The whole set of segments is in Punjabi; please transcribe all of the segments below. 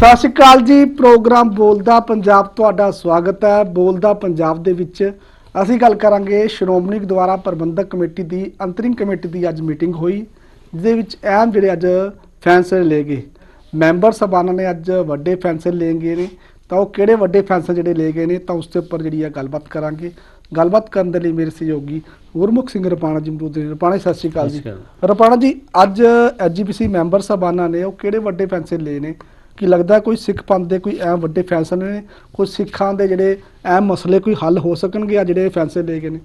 ਸਤਿ ਸ਼੍ਰੀ ਅਕਾਲ ਜੀ ਪ੍ਰੋਗਰਾਮ ਬੋਲਦਾ ਪੰਜਾਬ ਤੁਹਾਡਾ ਸਵਾਗਤ ਹੈ। ਬੋਲਦਾ ਪੰਜਾਬ ਦੇ ਵਿੱਚ ਅਸੀਂ ਗੱਲ ਕਰਾਂਗੇ ਸ਼੍ਰੋਮਣੀ ਗੁਰਦੁਆਰਾ ਪ੍ਰਬੰਧਕ ਕਮੇਟੀ ਦੀ ਅੰਤਰਿਮ ਕਮੇਟੀ ਦੀ ਅੱਜ ਮੀਟਿੰਗ ਹੋਈ ਜਿਹਦੇ ਵਿੱਚ ਅਹਿਮ ਜਿਹੜੇ ਅੱਜ ਫੈਸਲੇ ਲਏ ਗਏ। ਮੈਂਬਰ ਸਭਾਨਾਂ ਨੇ ਅੱਜ ਵੱਡੇ ਫੈਸਲੇ ਲਏ ਗਏ ਨੇ। ਤਾਂ ਉਹ ਕਿਹੜੇ ਵੱਡੇ ਫੈਸਲੇ ਜਿਹੜੇ ਲਏ ਗਏ ਨੇ ਤਾਂ ਉਸ ਦੇ ਉੱਪਰ ਜਿਹੜੀ ਆ ਗੱਲਬਾਤ ਕਰਾਂਗੇ। ਗੱਲਬਾਤ ਕਰਨ ਦੇ ਲਈ ਮੇਰੇ ਸਹਿਯੋਗੀ ਗੁਰਮੁਖ ਸਿੰਘ ਰਪਾਣਾ ਜੀ ਮੌਜੂਦ ਨੇ। ਰਪਾਣਾ ਸਤਿ ਸ਼੍ਰੀ ਅਕਾਲ ਜੀ। ਰਪਾਣਾ ਜੀ ਅੱਜ ਐਜੀਪੀਸੀ ਮੈਂਬਰ ਸਭਾਨਾਂ ਨੇ ਉਹ ਕਿਹੜੇ ਵੱਡੇ ਫੈਸਲੇ ਲਏ ਨੇ? ਕੀ ਲੱਗਦਾ ਕੋਈ ਸਿੱਖ ਪੰਥ ਦੇ ਕੋਈ ਐਮ ਵੱਡੇ ਫੈਸਲੇ ਨੇ? ਕੋਈ ਸਿੱਖਾਂ ਦੇ ਜਿਹੜੇ ਐਮ ਮਸਲੇ ਕੋਈ ਹੱਲ ਹੋ ਸਕਣਗੇ ਆ ਜਿਹੜੇ ਫੈਸਲੇ ਲਏ ਗਏ ਨੇ?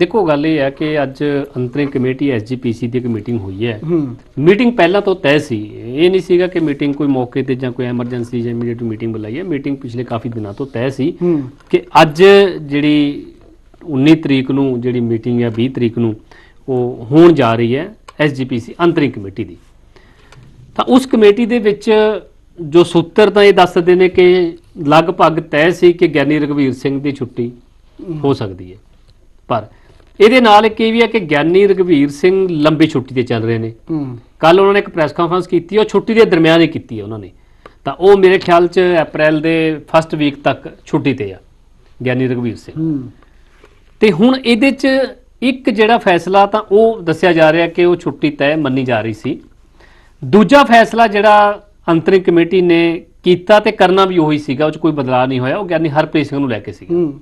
ਦੇਖੋ ਗੱਲ ਇਹ ਹੈ ਕਿ ਅੱਜ ਅੰਤਰਿਮ ਕਮੇਟੀ ਐਸਜੀਪੀਸੀ ਦੀ ਇੱਕ ਮੀਟਿੰਗ ਹੋਈ ਹੈ। ਮੀਟਿੰਗ ਪਹਿਲਾਂ ਤੋਂ ਤੈਅ ਸੀ। ਇਹ ਨਹੀਂ ਸੀਗਾ ਕਿ ਮੀਟਿੰਗ ਕੋਈ ਮੌਕੇ ਤੇ ਜਾਂ ਕੋਈ ਐਮਰਜੈਂਸੀ ਜਾਂ ਇਮੀਡੀਏਟ ਮੀਟਿੰਗ ਬੁਲਾਈ ਹੈ। ਮੀਟਿੰਗ ਪਿਛਲੇ ਕਾਫੀ ਦਿਨਾਂ ਤੋਂ ਤੈਅ ਸੀ ਕਿ ਅੱਜ ਜਿਹੜੀ 19 ਤਰੀਕ ਨੂੰ ਜਿਹੜੀ ਮੀਟਿੰਗ ਹੈ 20 ਤਰੀਕ ਨੂੰ ਉਹ ਹੋਣ ਜਾ ਰਹੀ ਹੈ ਐਸਜੀਪੀਸੀ ਅੰਤਰਿਮ ਕਮੇਟੀ ਦੀ। ਤਾਂ ਉਸ ਕਮੇਟੀ ਦੇ ਵਿੱਚ ਜੋ ਸੂਤਰ ਤਾਂ ਇਹ ਦੱਸਦੇ ਨੇ ਕਿ ਲਗਭਗ ਤੈਅ ਸੀ ਕਿ ਗਿਆਨੀ ਰਘਵੀਰ ਸਿੰਘ ਦੀ ਛੁੱਟੀ ਹੋ ਸਕਦੀ ਹੈ। ਪਰ ਇਹਦੇ ਨਾਲ ਇੱਕ ਇਹ ਵੀ ਹੈ ਕਿ ਗਿਆਨੀ ਰਘਵੀਰ ਸਿੰਘ ਲੰਬੀ ਛੁੱਟੀ ਤੇ ਚੱਲ ਰਹੇ ਨੇ। ਕੱਲ ਉਹਨਾਂ ਨੇ ਇੱਕ ਪ੍ਰੈਸ ਕਾਨਫਰੰਸ ਕੀਤੀ ਉਹ ਛੁੱਟੀ ਦੇ ਦਰਮਿਆਨ ਹੀ ਕੀਤੀ ਹੈ ਉਹਨਾਂ ਨੇ। ਤਾਂ ਉਹ ਮੇਰੇ ਖਿਆਲ 'ਚ ਅਪ੍ਰੈਲ ਦੇ ਫਸਟ ਵੀਕ ਤੱਕ ਛੁੱਟੀ ਤੇ ਆ ਗਿਆਨੀ ਰਘਵੀਰ ਸਿੰਘ। ਤੇ ਹੁਣ ਇਹਦੇ 'ਚ ਇੱਕ ਜਿਹੜਾ ਫੈਸਲਾ ਤਾਂ ਉਹ ਦੱਸਿਆ ਜਾ ਰਿਹਾ ਕਿ ਉਹ ਛੁੱਟੀ ਤੈਅ ਮੰਨੀ ਜਾ ਰਹੀ ਸੀ। ਦੂਜਾ ਫੈਸਲਾ ਜਿਹੜਾ ਅੰਤਰਿਮ ਕਮੇਟੀ ਨੇ ਕੀਤਾ ਤੇ ਕਰਨਾ ਵੀ ਉਹੀ ਸੀਗਾ ਉਹ 'ਚ ਕੋਈ ਬਦਲਾਅ ਨਹੀਂ ਹੋਇਆ ਉਹ ਗਿਆਨੀ ਹਰਪ੍ਰੀਤ ਸਿੰਘ ਨੂੰ ਲੈ ਕੇ ਸੀਗਾ। ਹੂੰ।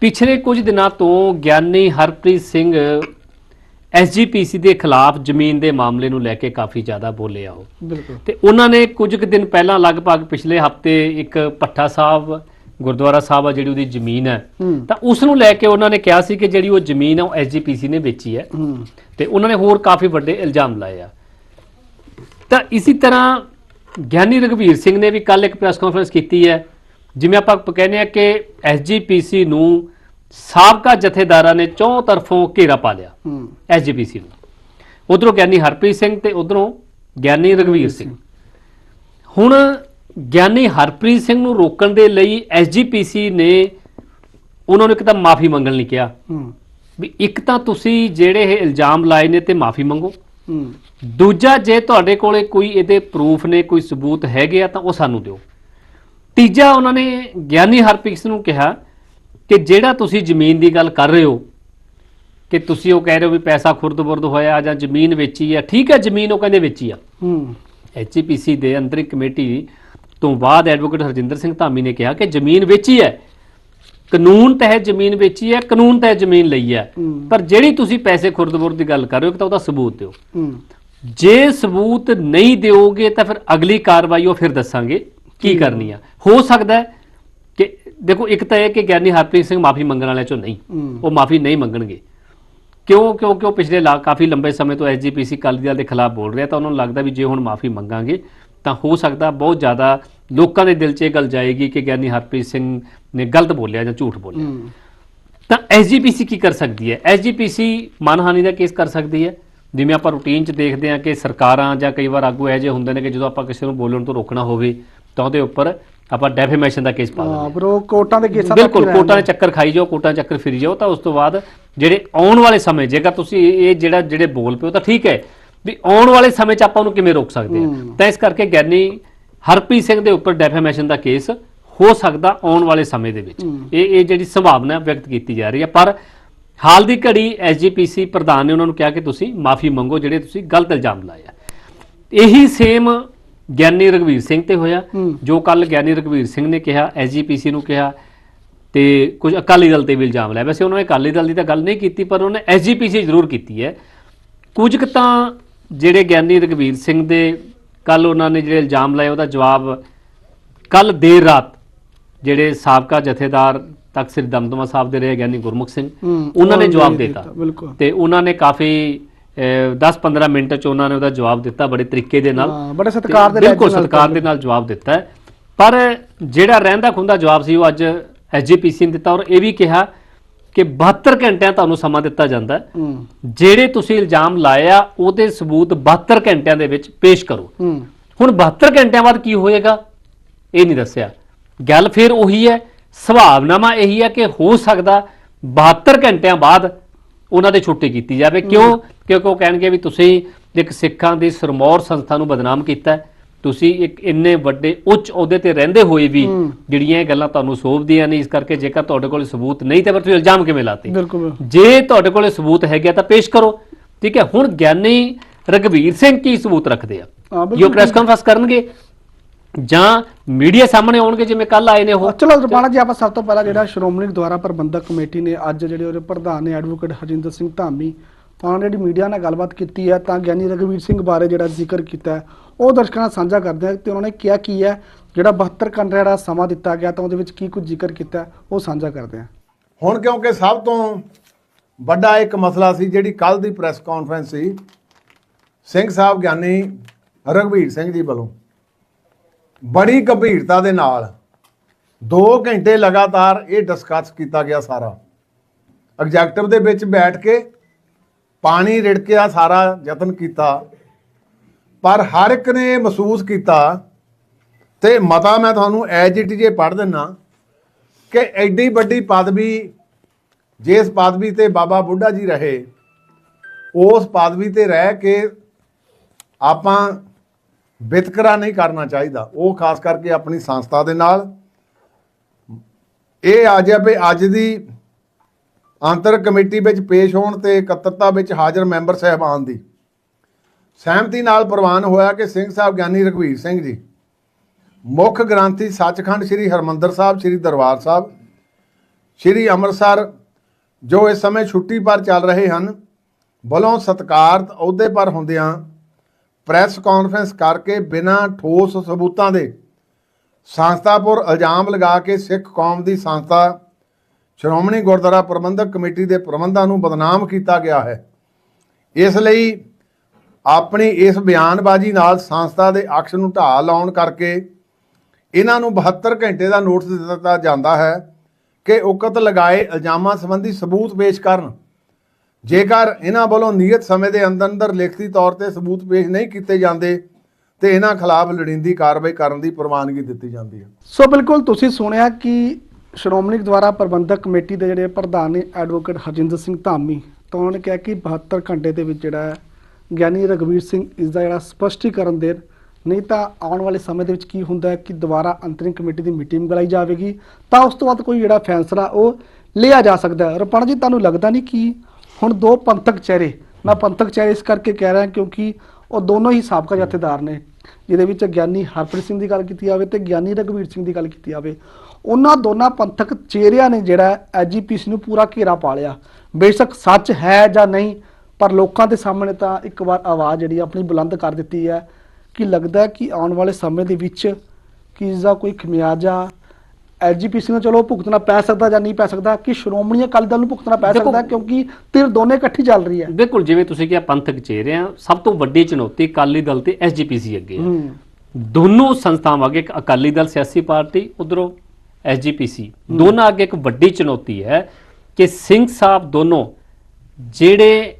ਪਿਛਲੇ ਕੁਝ ਦਿਨਾਂ ਤੋਂ ਗਿਆਨੀ ਹਰਪ੍ਰੀਤ ਸਿੰਘ ਐਸਜੀਪੀਸੀ ਦੇ ਖਿਲਾਫ ਜ਼ਮੀਨ ਦੇ ਮਾਮਲੇ ਨੂੰ ਲੈ ਕੇ ਕਾਫੀ ਜ਼ਿਆਦਾ ਬੋਲੇ ਆ ਉਹ। ਬਿਲਕੁਲ। ਤੇ ਉਹਨਾਂ ਨੇ ਕੁਝ ਕੁ ਦਿਨ ਪਹਿਲਾਂ ਲਗਭਗ ਪਿਛਲੇ ਹਫ਼ਤੇ ਇੱਕ ਪੱਠਾ ਸਾਹਿਬ ਗੁਰਦੁਆਰਾ ਸਾਹਿਬ ਆ ਜਿਹੜੀ ਉਹਦੀ ਜ਼ਮੀਨ ਹੈ ਹੂੰ। ਤਾਂ ਉਸ ਨੂੰ ਲੈ ਕੇ ਉਹਨਾਂ ਨੇ ਕਿਹਾ ਸੀ ਕਿ ਜਿਹੜੀ ਉਹ ਜ਼ਮੀਨ ਹੈ ਉਹ ਐਸਜੀਪੀਸੀ ਨੇ ਵੇਚੀ ਹੈ। ਹੂੰ। ਤੇ ਉਹਨਾਂ ਨੇ ਹੋਰ ਕਾਫੀ ਵੱਡੇ ਇਲਜ਼ਾਮ ਲਾਏ ਆ। ਤਾਂ ਇਸੇ ਤਰ੍ਹਾਂ ਗਿਆਨੀ ਰਘਵੀਰ ਸਿੰਘ ਨੇ ਵੀ ਕੱਲ ਇੱਕ ਪ੍ਰੈਸ ਕਾਨਫਰੰਸ ਕੀਤੀ ਹੈ ਜਿਵੇਂ ਆਪਾਂ ਕਹਿੰਦੇ ਆ ਕਿ ਐਸਜੀਪੀਸੀ ਨੂੰ ਸਾਬਕਾ ਜਥੇਦਾਰਾਂ ਨੇ ਚੌਂ ਤਰਫੋਂ ਘੇਰਾ ਪਾ ਲਿਆ ਐਸਜੀਪੀਸੀ ਨੂੰ। ਉਧਰੋਂ ਗਿਆਨੀ ਹਰਪ੍ਰੀਤ ਸਿੰਘ ਤੇ ਉਧਰੋਂ ਗਿਆਨੀ ਰਘਵੀਰ ਸਿੰਘ। ਹੁਣ ਗਿਆਨੀ ਹਰਪ੍ਰੀਤ ਸਿੰਘ ਨੂੰ ਰੋਕਣ ਦੇ ਲਈ ਐਸਜੀਪੀਸੀ ਨੇ ਉਹਨਾਂ ਨੂੰ ਇੱਕ ਤਾਂ ਮਾਫੀ ਮੰਗਣ ਲਈ ਕਿਹਾ ਵੀ ਇੱਕ ਤਾਂ ਤੁਸੀਂ ਜਿਹੜੇ ਇਹ ਇਲਜ਼ਾਮ ਲਾਏ ਨੇ ਤੇ ਮਾਫੀ ਮੰਗੋ। ਦੂਜਾ ਜੇ ਤੁਹਾਡੇ ਕੋਲੇ ਕੋਈ ਇਹਦੇ ਪ੍ਰੂਫ ਨੇ ਕੋਈ ਸਬੂਤ ਹੈਗੇ ਆ ਤਾਂ ਉਹ ਸਾਨੂੰ ਦਿਓ। ਤੀਜਾ ਉਹਨਾਂ ਨੇ ਗਿਆਨੀ ਹਰਪ੍ਰੀਤ ਨੂੰ ਕਿਹਾ ਕਿ ਜਿਹੜਾ ਤੁਸੀਂ ਜ਼ਮੀਨ ਦੀ ਗੱਲ ਕਰ ਰਹੇ ਹੋ ਕਿ ਤੁਸੀਂ ਉਹ ਕਹਿ ਰਹੇ ਹੋ ਵੀ ਪੈਸਾ ਖੁਰਦ-ਬੁਰਦ ਹੋਇਆ ਜਾਂ ਜ਼ਮੀਨ ਵੇਚੀ ਆ ਠੀਕ ਹੈ ਜ਼ਮੀਨ ਉਹ ਕਹਿੰਦੇ ਵੇਚੀ ਆ। ਹੂੰ। ਐਚਪੀਸੀ ਦੇ ਅੰਤਰਿਮ ਕਮੇਟੀ ਤੋਂ ਬਾਅਦ ਐਡਵੋਕੇਟ ਹਰਜਿੰਦਰ ਸਿੰਘ ਧਾਮੀ ਨੇ ਕਿਹਾ ਕਿ ਜ਼ਮੀਨ ਵੇਚੀ ਹੈ ਕਾਨੂੰਨ ਤਹਿਤ ਜ਼ਮੀਨ ਵੇਚੀ ਹੈ ਕਾਨੂੰਨ ਤਹਿਤ ਜ਼ਮੀਨ ਲਈ ਹੈ। ਪਰ ਜਿਹੜੀ ਤੁਸੀਂ ਪੈਸੇ ਖੁਰਦ-ਬੁਰਦ ਦੀ ਗੱਲ ਕਰ ਰਹੇ ਹੋ ਤਾਂ ਉਹਦਾ ਸਬੂਤ ਦਿਓ। ਜੇ ਸਬੂਤ ਨਹੀਂ ਦਿਓਗੇ ਤਾਂ ਫਿਰ ਅਗਲੀ ਕਾਰਵਾਈ ਉਹ ਫਿਰ ਦੱਸਾਂਗੇ ਕੀ ਕਰਨੀ ਆ। ਹੋ ਸਕਦਾ ਹੈ ਕਿ ਦੇਖੋ ਇੱਕ ਤਾਂ ਇਹ ਕਿ ਗਿਆਨੀ ਹਰਪ੍ਰੀਤ ਸਿੰਘ ਮਾਫੀ ਮੰਗਣ ਵਾਲਿਆਂ ਚੋਂ ਨਹੀਂ। ਉਹ ਮਾਫੀ ਨਹੀਂ ਮੰਗਣਗੇ। ਕਿਉਂ ਕਿਉਂਕਿ ਉਹ ਪਿਛਲੇ ਲਾ ਕਾਫੀ ਲੰਬੇ ਸਮੇਂ ਤੋਂ ਐਸਜੀਪੀਸੀ ਅਕਾਲੀ ਦਲ ਦੇ ਖਿਲਾਫ ਬੋਲ ਰਿਹਾ ਤਾਂ ਉਹਨਾਂ ਨੂੰ ਲੱਗਦਾ ਵੀ ਜੇ ਹੁਣ ਮਾਫੀ ਮੰਗਾਂਗੇ ਤਾਂ ਹੋ ਸਕਦਾ ਬਹੁਤ ਜ਼ਿਆਦਾ ਲੋਕਾਂ ਦੇ ਦਿਲ 'ਚ ਇਹ ਗੱਲ ਜਾਏਗੀ ਕਿ ਗਿਆਨੀ ਹਰਪ੍ਰੀਤ ਸਿੰਘ ਨੇ ਗਲਤ ਬੋਲਿਆ ਜਾਂ ਝੂਠ ਬੋਲਿਆ। ਤਾਂ ਐਸਜੀਪੀਸੀ ਕੀ ਕਰ ਸਕਦੀ ਹੈ? ਐਸਜੀਪੀਸੀ ਮਾਨਹਾਨੀ ਦਾ ਕੇਸ ਕਰ ਸਕਦੀ ਹੈ? ਜਿਵੇਂ ਆਪਾਂ ਰੂਟੀਨ 'ਚ ਦੇਖਦੇ ਹਾਂ ਕਿ ਸਰਕਾਰਾਂ ਜਾਂ ਕਈ ਵਾਰ ਆਗੂ ਇਹੋ ਜਿਹੇ ਹੁੰਦੇ ਨੇ ਕਿ ਜਦੋਂ ਆਪਾਂ ਕਿਸੇ ਨੂੰ ਬੋਲਣ ਤੋਂ ਰੋਕਣਾ ਹੋਵੇ ਤਾਂ ਉਹਦੇ ਉੱਪਰ ਆਪਾਂ ਡੈਫੇਮੇਸ਼ਨ ਦਾ ਕੇਸ ਪਾ ਦਿੰਦੇ ਹਾਂ। ਬਰੋ ਕੋਟਾਂ ਦੇ ਕੇਸਾਂ ਤੱਕ ਬਿਲਕੁਲ ਕੋਟਾਂ ਦੇ। ਚੱਕਰ ਖਾਈ ਜਾਓ ਕੋਟਾਂ ਦੇ ਚੱਕਰ ਫਿਰੀ ਜਾਓ ਤਾਂ ਉਸ ਤੋਂ ਬਾਅਦ ਜਿਹੜੇ ਆਉਣ ਵਾਲੇ ਸਮੇਂ ਜੇਕਰ ਤੁਸੀਂ ਇਹ ਇਹ ਜਿਹੜਾ ਜਿਹੜੇ ਬੋਲ ਪਿਓ ਤਾਂ ਠੀਕ ਹੈ। ਵੀ ਆਉਣ ਵਾਲੇ ਸਮੇਂ 'ਚ ਆਪਾਂ ਉਹਨੂੰ ਕਿਵੇਂ ਰੋਕ ਸਕਦੇ ਹਾਂ। ਤਾਂ ਇਸ ਕਰਕੇ ਗਿਆਨੀ ਹਰਪ੍ਰੀਤ ਸਿੰਘ ਦੇ ਉੱਪਰ ਡੈਫੇਮੇਸ਼ਨ ਦਾ ਕੇਸ ਹੋ ਸਕਦਾ ਆਉਣ ਵਾਲੇ ਸਮੇਂ ਦੇ ਵਿੱਚ। ਇਹ ਇਹ ਜਿਹੜੀ ਸੰਭਾਵਨਾ ਵਿਅਕਤ ਕੀਤੀ ਜਾ ਰਹੀ ਹੈ ਪਰ ਹਾਲ ਦੀ ਘੜੀ ਐਸਜੀਪੀਸੀ ਪ੍ਰਧਾਨ ਨੇ ਉਹਨਾਂ ਨੂੰ ਕਿਹਾ ਕਿ ਤੁਸੀਂ ਮਾਫੀ ਮੰਗੋ ਜਿਹੜੇ ਤੁਸੀਂ ਗਲਤ ਇਲਜ਼ਾਮ ਲਾਏ ਆ ਇਹੀ ਸੇਮ ਗਿਆਨੀ ਰਘਵੀਰ ਸਿੰਘ ਤੇ ਹੋਇਆ। ਜੋ ਕੱਲ ਗਿਆਨੀ ਰਘਵੀਰ ਸਿੰਘ ਨੇ ਕਿਹਾ ਐਸਜੀਪੀਸੀ ਨੂੰ ਕਿਹਾ ਤੇ ਕੁਝ ਅਕਾਲੀ ਦਲ ਤੇ ਵੀ ਇਲਜ਼ਾਮ ਲਾਇਆ ਵੈਸੇ ਉਹਨਾਂ ਨੇ ਅਕਾਲੀ ਦਲ ਦੀ ਤਾਂ ਗੱਲ ਨਹੀਂ ਕੀਤੀ ਪਰ ਉਹਨੇ ਐਸਜੀਪੀਸੀ ਜ਼ਰੂਰ ਕੀਤੀ ਹੈ ਕੁਝ ਕੁ ਤਾਂ ਜਿਹੜੇ ਗਿਆਨੀ ਰਘਵੀਰ ਸਿੰਘ ਦੇ ਕੱਲ ਉਹਨਾਂ ਨੇ ਜਿਹੜੇ ਇਲਜ਼ਾਮ ਲਾਏ ਉਹਦਾ ਜਵਾਬ ਕੱਲ ਦੇਰ ਰਾਤ ਜਿਹੜੇ ਸਾਬਕਾ ਜਥੇਦਾਰ ਤਖਤ ਸ੍ਰੀ ਦਮਦਮਾ ਸਾਹਿਬ ਦੇ ਰਹੇ ਗਿਆਨੀ ਗੁਰਮੁਖ ਸਿੰਘ ਉਹਨਾਂ ਨੇ ਜਵਾਬ ਦਿੱਤਾ। ਤੇ ਉਹਨਾਂ ਨੇ ਕਾਫੀ 10-15 ਮਿੰਟ ਚ ਉਹਨਾਂ ਨੇ ਉਹਦਾ ਜਵਾਬ ਦਿੱਤਾ ਬੜੇ ਤਰੀਕੇ ਦੇ ਨਾਲ। ਬੜੇ ਸਤਿਕਾਰ ਦੇ ਤੇ ਬਿਲਕੁਲ ਨਾਲ ਸਤਿਕਾਰ ਦੇ ਨਾਲ ਜਵਾਬ ਦਿੱਤਾ ਪਰ ਜਿਹੜਾ ਰਹਿੰਦਾ ਖੁੰਦਾ ਜਵਾਬ ਸੀ ਉਹ ਅੱਜ ਐਸਜੀਪੀਸੀ ਨੇ ਦਿੱਤਾ ਔਰ ਇਹ ਵੀ ਕਿਹਾ ਕਿ 72 ਘੰਟਿਆਂ ਤੁਹਾਨੂੰ ਸਮਾਂ ਦਿੱਤਾ ਜਾਂਦਾ ਹੈ। ਜਿਹੜੇ ਤੁਸੀਂ ਇਲਜ਼ਾਮ ਲਾਏ ਆ ਉਹਦੇ ਸਬੂਤ 72 ਘੰਟਿਆਂ ਦੇ ਵਿੱਚ ਪੇਸ਼ ਕਰੋ। ਹੁਣ 72 ਘੰਟਿਆਂ ਬਾਅਦ ਕੀ ਹੋਏਗਾ? ਇਹ ਨਹੀਂ ਦੱਸਿਆ। ਗੱਲ ਫਿਰ ਉਹੀ ਹੈ ਸੁਭਾਵਨਾਮਾ ਇਹੀ ਹੈ ਕਿ ਹੋ ਸਕਦਾ 72 ਘੰਟਿਆਂ ਬਾਅਦ ਉਹਨਾਂ ਦੇ ਛੁੱਟੀ ਕੀਤੀ ਜਾਵੇ। ਕਿਉਂ? ਕਿਉਂਕਿ ਉਹ ਕਹਿਣਗੇ ਵੀ ਤੁਸੀਂ ਇੱਕ ਸਿੱਖਾਂ ਦੀ ਸਰਮੌਰ ਸੰਸਥਾ ਨੂੰ ਬਦਨਾਮ ਕੀਤਾ ਹੈ। ਤੁਸੀਂ ਇੱਕ ਇੰਨੇ ਵੱਡੇ ਉੱਚ ਅਹੁਦੇ ਤੇ ਰਹਿੰਦੇ ਹੋਏ ਵੀ। ਜਿਹੜੀਆਂ ਇਹ ਗੱਲਾਂ ਤੁਹਾਨੂੰ ਸੋਭਦੀਆਂ ਨਹੀਂ ਇਸ ਕਰਕੇ ਜੇਕਰ ਤੁਹਾਡੇ ਕੋਲ ਸਬੂਤ ਨਹੀਂ ਤਾਂ ਫਿਰ ਤੁਸੀਂ ਇਲਜ਼ਾਮ ਕਿਵੇਂ ਲਾਤੇ? ਜੇ ਤੁਹਾਡੇ ਕੋਲ ਸਬੂਤ ਹੈਗਾ ਤਾਂ ਪੇਸ਼ ਕਰੋ। ਠੀਕ ਹੈ ਹੁਣ ਗਿਆਨੀ ਰਗਵੀਰ ਸਿੰਘ ਕੀ ਸਬੂਤ ਰੱਖਦੇ ਆ? ਜੋ ਪ੍ਰੈਸ ਕਾਨਫਰੰਸ ਕਰਨਗੇ ਜਾਂ ਮੀਡੀਆ ਸਾਹਮਣੇ ਆਉਣਗੇ ਜਿਵੇਂ ਕੱਲ ਆਏ ਨੇ ਉਹ? ਚਲੋ ਰੁਪਾਣਾ ਜੀ ਆਪਾਂ ਸਭ ਤੋਂ ਪਹਿਲਾਂ ਜਿਹੜਾ ਸ਼੍ਰੋਮਣੀ ਦੁਆਰਾ ਪ੍ਰਬੰਧਕ ਕਮੇਟੀ ਨੇ ਅੱਜ ਜਿਹੜੇ ਉਹਦੇ ਪ੍ਰਧਾਨ ਨੇ ਐਡਵੋਕੇਟ ਹਰਜਿੰਦਰ ਸਿੰਘ ਧਾਮੀ ਉਹਨਾਂ ਜਿਹੜੀ ਮੀਡੀਆ ਨਾਲ ਗੱਲਬਾਤ ਕੀਤੀ ਹੈ, ਤਾਂ ਗਿਆਨੀ ਰਘਵੀਰ ਸਿੰਘ ਬਾਰੇ ਜਿਹੜਾ ਜ਼ਿਕਰ ਕੀਤਾ ਹੈ, ਉਹ ਦਰਸ਼ਕਾਂ ਨਾਲ ਸਾਂਝਾ ਕਰਦੇ ਆ ਤੇ ਉਹਨਾਂ ਨੇ ਕਿਹਾ ਕੀ ਹੈ, ਜਿਹੜਾ 72 ਘੰਟੇ ਦਾ ਜਿਹੜਾ ਸਮਾਂ ਦਿੱਤਾ ਗਿਆ, ਤਾਂ ਉਹਦੇ ਵਿੱਚ ਕੀ ਕੁਝ ਜ਼ਿਕਰ ਕੀਤਾ ਉਹ ਸਾਂਝਾ ਕਰਦੇ ਆ ਹੁਣ ਕਿਉਂਕਿ ਸਭ ਤੋਂ ਵੱਡਾ ਇੱਕ ਮਸਲਾ ਸੀ, ਜਿਹੜੀ ਕੱਲ ਦੀ ਪ੍ਰੈਸ ਕਾਨਫਰੰਸ ਸੀ, ਸਿੰਘ ਸਾਹਿਬ ਗਿਆਨੀ ਰਘਵੀਰ ਸਿੰਘ ਜੀ ਵੱਲੋਂ, ਬੜੀ ਗੰਭੀਰਤਾ ਦੇ ਨਾਲ 2 ਘੰਟੇ ਲਗਾਤਾਰ ਇਹ ਡਿਸਕਸ ਕੀਤਾ ਗਿਆ ਸਾਰਾ। ਐਗਜ਼ੈਕਟਿਵ ਦੇ ਵਿੱਚ ਬੈਠ ਕੇ ਪਾਣੀ ਰਿੜਕਿਆ ਸਾਰਾ ਯਤਨ ਕੀਤਾ। ਪਰ ਹਰ ਇੱਕ ਨੇ ਮਹਿਸੂਸ ਕੀਤਾ ਤੇ ਮਤਾ ਮੈਂ ਤੁਹਾਨੂੰ ਐਜ ਇਟ ਜੇ ਪੜ੍ਹ ਦਿੰਨਾ ਕਿ ਐਡੀ ਵੱਡੀ ਪਦਵੀ ਜਿਸ ਪਦਵੀ ਤੇ ਬਾਬਾ ਬੁੱਢਾ ਜੀ ਰਹੇ, ਉਸ ਪਦਵੀ ਤੇ ਰਹਿ ਕੇ ਆਪਾਂ ਵਿਤਕਰਾ ਨਹੀਂ ਕਰਨਾ ਚਾਹੀਦਾ। ਉਹ ਖਾਸ ਕਰਕੇ ਆਪਣੀ ਸੰਸਥਾ ਦੇ ਨਾਲ। ਇਹ ਆ ਜਾਵੇ ਅੱਜ ਦੀ ਅੰਤਰ ਕਮੇਟੀ ਵਿੱਚ ਪੇਸ਼ ਹੋਣ ਤੇ ਇਕੱਤਰਤਾ ਵਿੱਚ ਹਾਜ਼ਰ ਮੈਂਬਰ ਸਹਿਬਾਨ ਦੀ। ਸਹਿਮਤੀ ਨਾਲ ਪ੍ਰਵਾਨ ਹੋਇਆ ਕਿ ਸਿੰਘ ਸਾਹਿਬ ਗਿਆਨੀ ਰਘਵੀਰ ਸਿੰਘ ਜੀ, ਮੁੱਖ ਗ੍ਰੰਥੀ ਸੱਚਖੰਡ ਸ੍ਰੀ ਹਰਮੰਦਰ ਸਾਹਿਬ, ਸ੍ਰੀ ਦਰਬਾਰ ਸਾਹਿਬ, ਸ੍ਰੀ ਅੰਮ੍ਰਿਤਸਰ, ਜੋ ਇਸ ਸਮੇਂ ਛੁੱਟੀ ਪਰ ਚੱਲ ਰਹੇ ਹਨ, ਵੱਲੋਂ ਸਤਕਾਰਤ ਅਹੁਦੇ ਪਰ ਹੁੰਦਿਆਂ ਪ੍ਰੈਸ ਕਾਨਫਰੰਸ ਕਰਕੇ ਬਿਨਾਂ ਠੋਸ ਸਬੂਤਾਂ ਦੇ ਸੰਸਥਾਪੁਰ ਇਲਜ਼ਾਮ ਲਗਾ ਕੇ ਸਿੱਖ ਕੌਮ ਦੀ ਸੰਸਥਾ ਸ਼੍ਰੋਮਣੀ ਗੁਰਦੁਆਰਾ ਪ੍ਰਬੰਧਕ ਕਮੇਟੀ ਦੇ ਪ੍ਰਬੰਧਾਂ ਨੂੰ ਬਦਨਾਮ ਕੀਤਾ ਗਿਆ ਹੈ। ਇਸ ਲਈ ਆਪਣੀ ਇਸ ਬਿਆਨਬਾਜ਼ੀ ਨਾਲ ਸੰਸਥਾ ਦੇ ਅਕਸ਼ ਨੂੰ ਢਾਹ ਲਾਉਣ ਕਰਕੇ ਇਹਨਾਂ ਨੂੰ 72 ਘੰਟੇ ਦਾ ਨੋਟਿਸ ਦਿੱਤਾ ਜਾਂਦਾ ਹੈ ਕਿ ਉਕਤ ਲਗਾਏ ਇਲਜ਼ਾਮਾਂ ਸੰਬੰਧੀ ਸਬੂਤ ਪੇਸ਼ ਕਰਨ। ਜੇਕਰ ਇਹਨਾਂ ਵੱਲੋਂ ਨਿਯਤ ਸਮੇਂ ਦੇ ਅੰਦਰ ਅੰਦਰ ਲਿਖਤੀ ਤੌਰ ਤੇ ਸਬੂਤ ਪੇਸ਼ ਨਹੀਂ ਕੀਤੇ ਜਾਂਦੇ, ਤੇ ਇਹਨਾਂ ਖਿਲਾਫ ਲੋੜੀਂਦੀ ਕਾਰਵਾਈ ਕਰਨ ਦੀ ਪ੍ਰਵਾਨਗੀ ਦਿੱਤੀ ਜਾਂਦੀ ਹੈ। ਸੋ ਬਿਲਕੁਲ ਤੁਸੀਂ ਸੁਣਿਆ ਕਿ ਸ਼੍ਰੋਮਣੀ ਦੁਆਰਾ ਪ੍ਰਬੰਧਕ ਕਮੇਟੀ ਦੇ ਜਿਹੜੇ ਪ੍ਰਧਾਨ ਨੇ ਐਡਵੋਕੇਟ ਹਰਜਿੰਦਰ ਸਿੰਘ ਧਾਮੀ, ਤਾਂ ਉਹਨਾਂ ਨੇ ਕਿਹਾ ਕਿ 72 ਘੰਟੇ ਦੇ ਵਿੱਚ ਜਿਹੜਾ ਹੈ, ਗਿਆਨੀ ਰਘਵੀਰ ਸਿੰਘ ਇਸ ਦਾ ਜਿਹੜਾ ਸਪਸ਼ਟੀਕਰਨ ਦੇਣ। ਨਹੀਂ ਤਾਂ ਆਉਣ ਵਾਲੇ ਸਮੇਂ ਦੇ ਵਿੱਚ ਕੀ ਹੁੰਦਾ ਹੈ ਕਿ ਦੁਬਾਰਾ ਅੰਤਰਿਮ ਕਮੇਟੀ ਦੀ ਮੀਟਿੰਗ ਬੁਲਾਈ ਜਾਵੇਗੀ, ਤਾਂ ਉਸ ਤੋਂ ਬਾਅਦ ਕੋਈ ਜਿਹੜਾ ਫੈਸਲਾ ਉਹ ਲਿਆ ਜਾ ਸਕਦਾ ਹੈ। ਰਪਣ ਜੀ, ਤੁਹਾਨੂੰ ਲੱਗਦਾ ਨਹੀਂ ਕਿ ਹੁਣ ਦੋ ਪੰਥਕ ਚਿਹਰੇ, ਮੈਂ ਪੰਥਕ ਚਿਹਰੇ ਇਸ ਕਰਕੇ ਕਹਿ ਰਿਹਾ ਕਿਉਂਕਿ ਉਹ ਦੋਨੋਂ ਹੀ ਸਾਬਕਾ ਜਥੇਦਾਰ ਨੇ, ਜਿਹਦੇ ਵਿੱਚ ਗਿਆਨੀ ਹਰਪ੍ਰੀਤ ਸਿੰਘ ਦੀ ਗੱਲ ਕੀਤੀ ਜਾਵੇ ਤੇ ਗਿਆਨੀ ਰਘਵੀਰ ਸਿੰਘ ਦੀ ਗੱਲ ਕੀਤੀ ਜਾਵੇ। ਉਹਨਾਂ ਦੋਨਾਂ ਪੰਥਕ ਚਿਹਰਿਆਂ ਨੇ ਜਿਹੜਾ ਐਜੀਪੀਸੀ ਨੂੰ ਪੂਰਾ ਘੇਰਾ ਪਾ ਲਿਆ। ਬੇਸ਼ੱਕ ਸੱਚ ਹੈ ਜਾਂ ਨਹੀਂ ਪਰ ਲੋਕਾਂ ਦੇ ਸਾਹਮਣੇ ਤਾਂ ਇੱਕ ਵਾਰ ਆਵਾਜ਼ ਜਿਹੜੀ ਆਪਣੀ ਬੁਲੰਦ ਕਰ ਦਿੱਤੀ ਹੈ ਕਿ ਲੱਗਦਾ ਕਿ ਆਉਣ ਵਾਲੇ ਸਮੇਂ ਦੇ ਵਿੱਚ ਕਿ ਇਸ ਦਾ ਕੋਈ ਖਮਿਆਜਾ ਐਜੀਪੀਸੀ ਨੂੰ ਚਲੋ ਭੁਗਤਣਾ ਪੈ ਸਕਦਾ ਜਾਂ ਨਹੀਂ ਪੈ ਸਕਦਾ ਕਿ ਸ਼੍ਰੋਮਣੀ ਅਕਾਲੀ ਦਲ ਨੂੰ ਭੁਗਤਣਾ ਪੈ ਦੇਖੋ- ਸਕਦਾ ਕਿਉਂਕਿ ਧਿਰ ਦੋਨੇ ਇਕੱਠੀ ਚੱਲ ਰਹੀ ਹੈ। ਬਿਲਕੁਲ ਜਿਵੇਂ ਤੁਸੀਂ ਕਿਹਾ ਪੰਥਕ ਚਿਹਰੇ ਆ ਸਭ ਤੋਂ ਵੱਡੀ ਚੁਣੌਤੀ ਅਕਾਲੀ ਦਲ ਤੇ ਐਸਜੀਪੀਸੀ ਅੱਗੇ ਹੈ। ਹੂੰ। ਦੋਨੋਂ ਸੰਸਥਾਵਾਂ ਅੱਗੇ ਇੱਕ ਅਕਾਲੀ ਦਲ ਸਿਆਸੀ ਪਾਰਟੀ ਉਧਰੋਂ ਐਸਜੀਪੀਸੀ। ਦੋਨਾਂ ਅੱਗੇ ਇੱਕ ਵੱਡੀ ਚੁਣੌਤੀ ਹੈ ਕਿ ਸਿੰਘ ਸਾਹਿਬ ਦੋਨੋਂ ਜਿਹੜੇ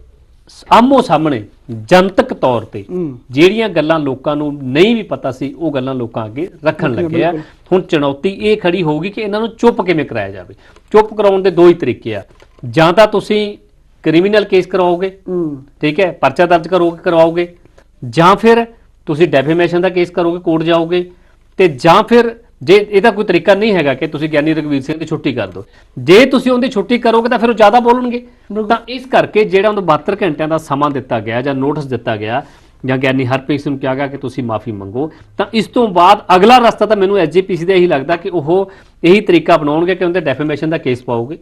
ਆਮੋ ਸਾਹਮਣੇ ਜਨਤਕ ਤੌਰ ਤੇ ਜਿਹੜੀਆਂ ਗੱਲਾਂ ਲੋਕਾਂ ਨੂੰ ਨਹੀਂ ਵੀ ਪਤਾ ਸੀ ਉਹ ਗੱਲਾਂ ਲੋਕਾਂ ਅੱਗੇ ਰੱਖਣ ਲੱਗੇ ਆ। ਹੁਣ ਚੁਣੌਤੀ ਇਹ ਖੜੀ ਹੋਊਗੀ ਕਿ ਇਹਨਾਂ ਨੂੰ ਚੁੱਪ ਕਿਵੇਂ ਕਰਾਇਆ ਜਾਵੇ। ਚੁੱਪ ਕਰਾਉਣ ਦੇ ਦੋ ਹੀ ਤਰੀਕੇ ਆ। ਜਾਂ ਤਾਂ ਤੁਸੀਂ ਕ੍ਰਿਮੀਨਲ ਕੇਸ ਕਰਾਓਗੇ ਠੀਕ ਹੈ ਪਰਚਾ ਦਰਜ ਕਰੋਗੇ ਕਰਵਾਓਗੇ ਜਾਂ ਫਿਰ ਤੁਸੀਂ ਡੈਫੇਮੇਸ਼ਨ ਦਾ ਕੇਸ ਕਰੋਗੇ ਕੋਰਟ ਜਾਓਗੇ। ਤੇ ਜਾਂ ਫਿਰ ਜੇ ਇਹਦਾ ਕੋਈ ਤਰੀਕਾ ਨਹੀਂ ਹੈਗਾ ਕਿ ਤੁਸੀਂ ਗਿਆਨੀ ਰਘਵੀਰ ਸਿੰਘ ਦੀ ਛੁੱਟੀ ਕਰ ਦਿਓ। ਜੇ ਤੁਸੀਂ ਉਹਦੀ ਛੁੱਟੀ ਕਰੋਗੇ ਤਾਂ ਫਿਰ ਉਹ ਜ਼ਿਆਦਾ ਬੋਲਣਗੇ। ਤਾਂ ਇਸ ਕਰਕੇ ਜਿਹੜਾ ਉਹਨੂੰ 72 ਘੰਟਿਆਂ ਦਾ ਸਮਾਂ ਦਿੱਤਾ ਗਿਆ ਜਾਂ ਨੋਟਿਸ ਦਿੱਤਾ ਗਿਆ ਜਾਂ ਗਿਆਨੀ ਹਰਪ੍ਰੀਤ ਸਿੰਘ ਨੂੰ ਕਿਹਾ ਗਿਆ ਕਿ ਤੁਸੀਂ ਮਾਫੀ ਮੰਗੋ ਤਾਂ ਇਸ ਤੋਂ ਬਾਅਦ ਅਗਲਾ ਰਸਤਾ ਤਾਂ ਮੈਨੂੰ ਐਸਜੀਪੀਸੀ ਦਾ ਇਹੀ ਲੱਗਦਾ ਕਿ ਉਹ ਇਹੀ ਤਰੀਕਾ ਅਪਣਾਉਣਗੇ ਕਿ ਉਹਦੇ ਡੈਫੇਮੇਸ਼ਨ ਦਾ ਕੇਸ ਪਾਓਗੇ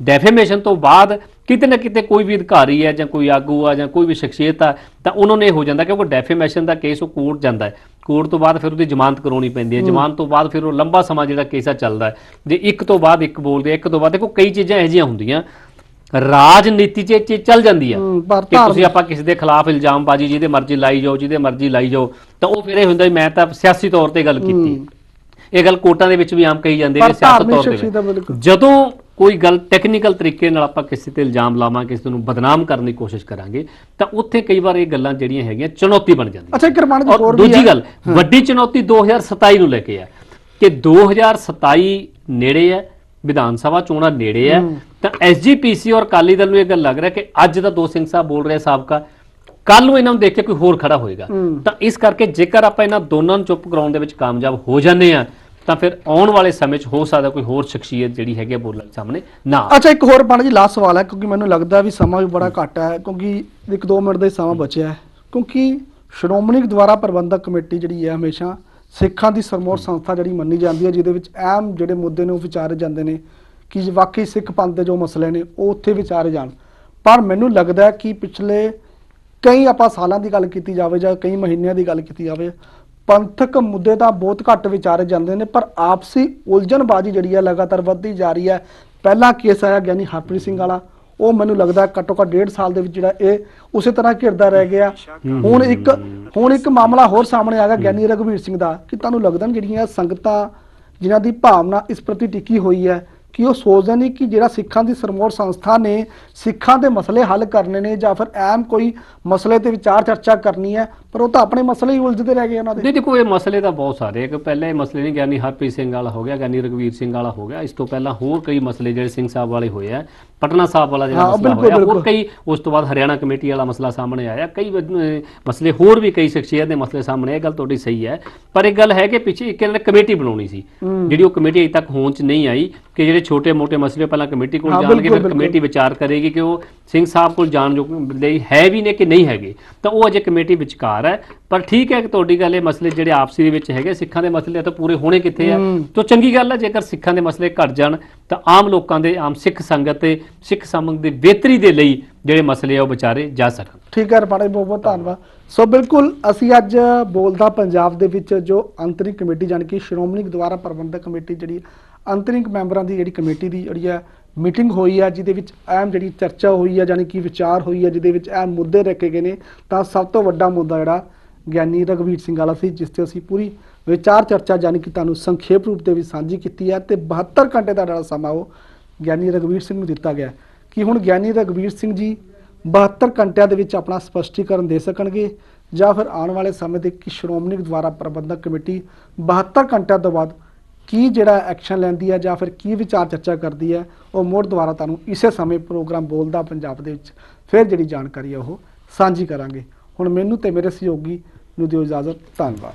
ਡੈਫੇਮੇਸ਼ਨ ਤੋਂ ਬਾਅਦ ਕਿਤੇ ਨਾ ਕਿਤੇ ਕੋਈ ਵੀ ਅਧਿਕਾਰੀ ਹੈ ਜਾਂ ਕੋਈ ਆਗੂ ਆ ਜਾਂ ਕੋਈ ਵੀ ਸ਼ਖਸੀਅਤ ਆ ਤਾਂ ਉਹਨਾਂ ਨੇ ਹੋ ਜਾਂਦਾ ਕਿ ਉਹ ਡੈਫੇਮੇਸ਼ਨ ਦਾ ਕੇਸ ਉਹ ਕੋਰਟ ਜਾਂਦਾ ਹੈ। ਕੋਰਟ ਤੋਂ ਬਾਅਦ ਫਿਰ ਉਹਦੀ ਜ਼ਮਾਨਤ ਕਰਾਉਣੀ ਪੈਂਦੀ ਹੈ। ਜ਼ਮਾਨਤ ਤੋਂ ਬਾਅਦ ਫਿਰ ਉਹ ਲੰਬਾ ਸਮਾਂ ਜਿਹੜਾ ਕੇਸ ਆ ਚੱਲਦਾ ਹੈ। ਜੇ ਇੱਕ ਤੋਂ ਬਾਅਦ ਇੱਕ ਬੋਲਦੇ ਇੱਕ ਤੋਂ ਬਾਅਦ ਦੇਖੋ ਕਈ ਚੀਜ਼ਾਂ ਇਹੋ ਜਿਹੀਆਂ ਹੁੰਦੀਆਂ। ਰਾਜਨੀਤੀ 'ਚ ਇਹ ਚੀਜ਼ ਚੱਲ ਜਾਂਦੀ ਆ। ਕਿ ਤੁਸੀਂ ਆਪਾਂ ਕਿਸੇ ਦੇ ਖਿਲਾਫ ਇਲਜ਼ਾਮਬਾਜ਼ੀ ਜਿਹਦੇ ਮਰਜ਼ੀ ਲਾਈ ਜਾਓ ਜਿਹਦੇ ਮਰਜ਼ੀ ਲਾਈ ਜਾਓ ਤਾਂ ਉਹ ਫਿਰ ਇਹ ਹੁੰਦਾ ਮੈਂ ਤਾਂ ਸਿਆਸੀ ਤੌਰ ਤੇ ਗੱਲ ਕੀਤੀ। ਇਹ ਗੱਲ ਕੋਰਟਾਂ ਦੇ ਵਿੱਚ ਵੀ ਆਮ ਕਹੀ ਜਾਂਦੀ ਹੈ ਸਿਆਸਤ ਤੌਰ ਤੇ। ਜਦੋਂ ਕੋਈ ਗੱਲ ਟੈਕਨੀਕਲ ਤਰੀਕੇ ਨਾਲ ਆਪਾਂ ਕਿਸੇ ਤੇ ਇਲਜ਼ਾਮ ਲਾਵਾਂ ਕਿਸੇ ਨੂੰ ਬਦਨਾਮ ਕਰਨ ਦੀ ਕੋਸ਼ਿਸ਼ ਕਰਾਂਗੇ ਤਾਂ ਉੱਥੇ ਕਈ ਵਾਰ ਇਹ ਗੱਲਾਂ ਜਿਹੜੀਆਂ ਹੈਗੀਆਂ ਚੁਣੌਤੀ ਬਣ ਜਾਂਦੀਆਂ ਅੱਛਾ ਕਿਰਮਾਨ ਜੀ ਹੋਰ ਵੀ ਦੂਜੀ। ਗੱਲ ਵੱਡੀ ਚੁਣੌਤੀ 2027 ਨੂੰ ਲੈ ਕੇ ਹੈ ਕਿ 2027 ਨੇੜੇ ਹੈ ਵਿਧਾਨ ਸਭਾ ਚੋਣਾਂ ਨੇੜੇ ਹੈ ਤਾਂ ਐਸਜੀਪੀਸੀ ਔਰ ਅਕਾਲੀ ਦਲ ਨੂੰ ਇਹ ਗੱਲ ਲੱਗ ਰਿਹਾ ਕਿ ਅੱਜ ਦਾ ਦੋ ਸਿੰਘ ਸਾਹਿਬ ਬੋਲ ਰਹੇ ਸਾਬਕਾ ਕੱਲ ਨੂੰ ਇਹਨਾਂ ਨੂੰ ਦੇਖ ਕੇ ਕੋਈ ਹੋਰ ਖੜਾ ਹੋਏਗਾ। ਤਾਂ ਇਸ ਕਰਕੇ ਜੇਕਰ ਆਪਾਂ ਇਹਨਾਂ ਦੋਨਾਂ ਨੂੰ ਚੁੱਪ ਕਰਾਉਣ ਦੇ ਵਿੱਚ ਕਾਮਯਾਬ ਹੋ ਜਾਂਦੇ ਆ ਤਾਂ ਫਿਰ ਆਉਣ ਵਾਲੇ ਸਮੇਂ 'ਚ ਹੋ ਸਕਦਾ ਕੋਈ ਹੋਰ ਸ਼ਖਸੀਅਤ ਜਿਹੜੀ ਹੈਗੀ ਬੋਲਣ ਸਾਹਮਣੇ ਨਾ। ਅੱਛਾ ਇੱਕ ਹੋਰ ਪੰਡ ਜੀ ਲਾਸਟ ਸਵਾਲ ਹੈ ਕਿਉਂਕਿ ਮੈਨੂੰ ਲੱਗਦਾ ਵੀ ਸਮਾਂ ਵੀ ਬੜਾ ਘੱਟ ਹੈ ਕਿਉਂਕਿ ਇੱਕ 2 ਮਿੰਟ ਦਾ ਹੀ ਸਮਾਂ ਬਚਿਆ ਹੈ। ਕਿਉਂਕਿ ਸ਼੍ਰੋਮਣੀ ਗੁਰਦੁਆਰਾ ਪ੍ਰਬੰਧਕ ਕਮੇਟੀ ਜਿਹੜੀ ਹੈ ਹਮੇਸ਼ਾ ਸਿੱਖਾਂ ਦੀ ਸਰਮੋਰ ਸੰਸਥਾ ਜਿਹੜੀ ਮੰਨੀ ਜਾਂਦੀ ਹੈ ਜਿਹਦੇ ਵਿੱਚ ਅਹਿਮ ਜਿਹੜੇ ਮੁੱਦੇ ਨੇ ਉਹ ਵਿਚਾਰੇ ਜਾਂਦੇ ਨੇ ਕਿ ਵਾਕਈ ਸਿੱਖ ਪੰਥ ਦੇ ਜੋ ਮਸਲੇ ਨੇ ਉਹ ਉੱਥੇ ਵਿਚਾਰੇ ਜਾਣ। ਪਰ ਮੈਨੂੰ ਲੱਗਦਾ ਹੈ ਕਿ ਪਿਛਲੇ ਕਈ ਆਪਾਂ ਸਾਲਾਂ ਦੀ ਗੱਲ ਕੀਤੀ ਜਾਵੇ ਜਾਂ ਕਈ ਮਹੀਨਿਆਂ ਦੀ ਗੱਲ ਕੀਤੀ ਜਾਵੇ ਪੰਥਕ ਮੁੱਦੇ ਤਾਂ ਬਹੁਤ ਘੱਟ ਵਿਚਾਰੇ ਜਾਂਦੇ ਨੇ ਪਰ ਆਪਸੀ ਉਲਝਣਬਾਜ਼ੀ ਜਿਹੜੀ ਹੈ ਲਗਾਤਾਰ ਵੱਧਦੀ ਜਾ ਰਹੀ ਹੈ। ਪਹਿਲਾ ਕੇਸ ਆਇਆ ਗਿਆਨੀ ਹਰਪ੍ਰੀਤ ਸਿੰਘ ਵਾਲਾ ਉਹ ਮੈਨੂੰ ਲੱਗਦਾ ਘੱਟੋ ਘੱਟ ਡੇਢ ਸਾਲ ਦੇ ਵਿੱਚ ਜਿਹੜਾ ਇਹ ਉਸੇ ਤਰ੍ਹਾਂ ਘਿਰਦਾ ਰਹਿ ਗਿਆ। ਹੁਣ ਇੱਕ ਹੁਣ ਇੱਕ ਮਾਮਲਾ ਹੋਰ ਸਾਹਮਣੇ ਆ ਗਿਆ ਗਿਆਨੀ ਰਘਵੀਰ ਸਿੰਘ ਦਾ ਕਿ ਤੁਹਾਨੂੰ ਲੱਗਦਾ ਜਿਹੜੀਆਂ ਸੰਗਤਾਂ ਜਿਨ੍ਹਾਂ ਦੀ ਭਾਵਨਾ ਇਸ ਪ੍ਰਤੀ ਟਿਕੀ ਹੋਈ ਹੈ ਕਿ ਉਹ ਸੋਚਦੇ ਨੇ ਕਿ ਜਿਹੜਾ ਸਿੱਖਾਂ ਦੀ ਸਰਮੋਰ ਸੰਸਥਾ ਨੇ ਸਿੱਖਾਂ ਦੇ ਮਸਲੇ ਹੱਲ ਕਰਨੇ ਨੇ ਜਾਂ ਫਿਰ ਐਮ ਕੋਈ ਮਸਲੇ ਤੇ ਵਿਚਾਰ ਚਰਚਾ ਕਰਨੀ ਹੈ, ਪਰ ਉਹ ਤਾਂ ਆਪਣੇ ਮਸਲੇ ਹੀ ਉਲਝਦੇ ਰਹਿ ਗਏ ਉਹਨਾਂ ਦੇ। ਨਹੀਂ ਦੇਖੋ, ਇਹ ਮਸਲੇ ਤਾਂ ਬਹੁਤ ਸਾਰੇ ਇੱਕ ਪਹਿਲਾਂ ਇਹ ਮਸਲੇ ਨੇ ਗਿਆਨੀ ਹਰਪ੍ਰੀਤ ਸਿੰਘ ਵਾਲਾ ਹੋ ਗਿਆ, ਗਿਆਨੀ ਰਗਵੀਰ ਸਿੰਘ ਵਾਲਾ ਹੋ ਗਿਆ। ਇਸ ਤੋਂ ਪਹਿਲਾਂ ਹੋਰ ਕਈ ਮਸਲੇ ਜਿਹੜੇ ਸਿੰਘ ਸਾਹਿਬ ਵਾਲੇ ਹੋਏ ਆ ਪਟਨਾ ਸਾਹਿਬ ਵਾਲਾ ਜਿਹੜਾ ਮਸਲਾ ਹੋਇਆ ਹੋਰ। ਕਈ ਉਸ ਤੋਂ ਬਾਅਦ ਹਰਿਆਣਾ ਕਮੇਟੀ ਵਾਲਾ ਮਸਲਾ ਸਾਹਮਣੇ ਆਇਆ ਕਈ ਮਸਲੇ ਹੋਰ ਵੀ ਕਈ ਸ਼ਖਸੀਅਤ ਦੇ ਮਸਲੇ ਸਾਹਮਣੇ ਇਹ ਗੱਲ ਤੁਹਾਡੀ ਸਹੀ ਹੈ ਪਰ ਇੱਕ ਗੱਲ ਹੈ ਕਿ ਪਿੱਛੇ ਇੱਕ ਇਹਨਾਂ ਨੇ ਕਮੇਟੀ ਬਣਾਉਣੀ ਸੀ। ਜਿਹੜੀ ਉਹ ਕਮੇਟੀ ਅਜੇ ਤੱਕ ਹੋਂਦ 'ਚ ਨਹੀਂ ਆਈ ਕਿ ਜਿਹੜੇ ਛੋਟੇ-ਮੋਟੇ ਮਸਲੇ ਪਹਿਲਾਂ ਕਮੇਟੀ ਕੋਲ ਜਾਣਗੇ ਫਿਰ। ਕਮੇਟੀ ਵਿਚਾਰ ਕਰੇਗੀ ਕਿ ਉਹ ਸਿੰਘ ਸਾਹਿਬ ਕੋਲ ਜਾਣ ਜੋ ਲਈ ਹੈ ਵੀ ਨੇ ਕਿ ਨਹੀਂ ਹੈਗੇ ਤਾਂ ਉਹ ਅਜੇ ਕਮੇਟੀ ਵਿਚਕਾਰ ਹੈ। ਪਰ ਠੀਕ ਹੈ ਕਿ ਤੁਹਾਡੀ ਗੱਲ ਇਹ ਮਸਲੇ ਜਿਹੜੇ ਆਪਸੀ ਦੇ ਵਿੱਚ ਹੈਗੇ ਸਿੱਖਾਂ ਦੇ ਮਸਲੇ ਤਾਂ ਪੂਰੇ ਹੋਣੇ ਕਿੱਥੇ ਆ। ਤਾਂ ਚੰਗੀ ਗੱਲ ਹੈ ਜੇਕਰ ਸਿੱਖਾਂ ਦੇ ਮਸਲੇ ਘਟ ਜਾਣ ਤਾਂ ਆਮ ਲੋਕਾਂ ਦੇ ਆਮ ਸਿੱਖ ਸੰਗਤ ਤੇ ਸਿੱਖ ਸਮੂਹ ਦੀ ਬਿਹਤਰੀ ਦੇ ਲਈ ਜਿਹੜੇ ਮਸਲੇ ਆ ਉਹ ਵਿਚਾਰੇ ਜਾ ਸਕਣ। ਠੀਕ ਹੈ ਰਪਾੜੇ ਬਹੁਤ ਬਹੁਤ ਧੰਨਵਾਦ। ਸੋ ਬਿਲਕੁਲ ਅਸੀਂ ਅੱਜ ਬੋਲਦਾ ਪੰਜਾਬ ਦੇ ਵਿੱਚ ਜੋ ਅੰਤਰਿੰਗ ਕਮੇਟੀ ਜਾਣੀ ਕਿ ਸ਼੍ਰੋਮਣੀ ਗੁਰਦੁਆਰਾ ਪ੍ਰਬੰਧਕ ਕਮੇਟੀ ਜਿਹੜੀ ਅੰਤਰਿੰਗ ਮੈਂਬਰਾਂ ਦੀ ਜਿਹੜੀ ਕਮੇਟੀ ਦੀ ਜਿਹੜੀ ਹੈ ਮੀਟਿੰਗ ਹੋਈ ਹੈ ਜਿਹਦੇ ਵਿੱਚ ਅਹਿਮ ਜਿਹੜੀ ਚਰਚਾ ਹੋਈ ਹੈ ਜਾਣੀ ਕਿ ਵਿਚਾਰ ਹੋਈ ਹੈ ਜਿਹਦੇ ਵਿੱਚ ਅਹਿਮ ਮੁੱਦੇ ਰੱਖੇ ਗਏ ਨੇ, ਤਾਂ ਸਭ ਤੋਂ ਵੱਡਾ ਮੁੱਦਾ ਜਿਹੜਾ ਗਿਆਨੀ ਰਘਵੀਰ ਸਿੰਘ ਵਾਲਾ ਸੀ, ਜਿਸ ਤੇ ਅਸੀਂ ਪੂਰੀ ਵਿਚਾਰ ਚਰਚਾ ਯਾਨੀ ਕਿ ਤੁਹਾਨੂੰ ਸੰਖੇਪ ਰੂਪ ਦੇ ਵਿੱਚ ਸਾਂਝੀ ਕੀਤੀ ਹੈ ਤੇ 72 ਘੰਟੇ ਦਾ ਜਿਹੜਾ ਸਮਾਂ ਉਹ ਗਿਆਨੀ ਰਘਵੀਰ ਸਿੰਘ ਨੂੰ ਦਿੱਤਾ ਗਿਆ। ਕਿ ਹੁਣ ਗਿਆਨੀ ਰਘਵੀਰ ਸਿੰਘ ਜੀ 72 ਘੰਟਿਆਂ ਦੇ ਵਿੱਚ ਆਪਣਾ ਸਪਸ਼ਟੀਕਰਨ ਦੇ ਸਕਣਗੇ, ਜਾਂ ਫਿਰ ਆਉਣ ਵਾਲੇ ਸਮੇਂ ਦੇ ਕਿ ਸ਼੍ਰੋਮਣੀ ਗੁਰਦੁਆਰਾ ਪ੍ਰਬੰਧਕ ਕਮੇਟੀ 72 ਘੰਟਿਆਂ ਤੋਂ ਬਾਅਦ ਕੀ ਜਿਹੜਾ ਐਕਸ਼ਨ ਲੈਂਦੀ ਹੈ ਜਾਂ ਫਿਰ ਕੀ ਵਿਚਾਰ ਚਰਚਾ ਕਰਦੀ ਹੈ ਉਹ ਮੁੜ ਦੁਆਰਾ ਤੁਹਾਨੂੰ ਇਸੇ ਸਮੇਂ ਪ੍ਰੋਗਰਾਮ ਬੋਲਦਾ ਪੰਜਾਬ ਦੇ ਵਿੱਚ ਫਿਰ ਜਿਹੜੀ ਜਾਣਕਾਰੀ ਹੈ ਉਹ ਸਾਂਝੀ ਕਰਾਂਗੇ। ਹੁਣ ਮੈਨੂੰ ਤੇ ਮੇਰੇ ਸਹਿਯੋਗੀ ਨੂੰ ਦਿਓ ਇਜਾਜ਼ਤ, ਧੰਨਵਾਦ।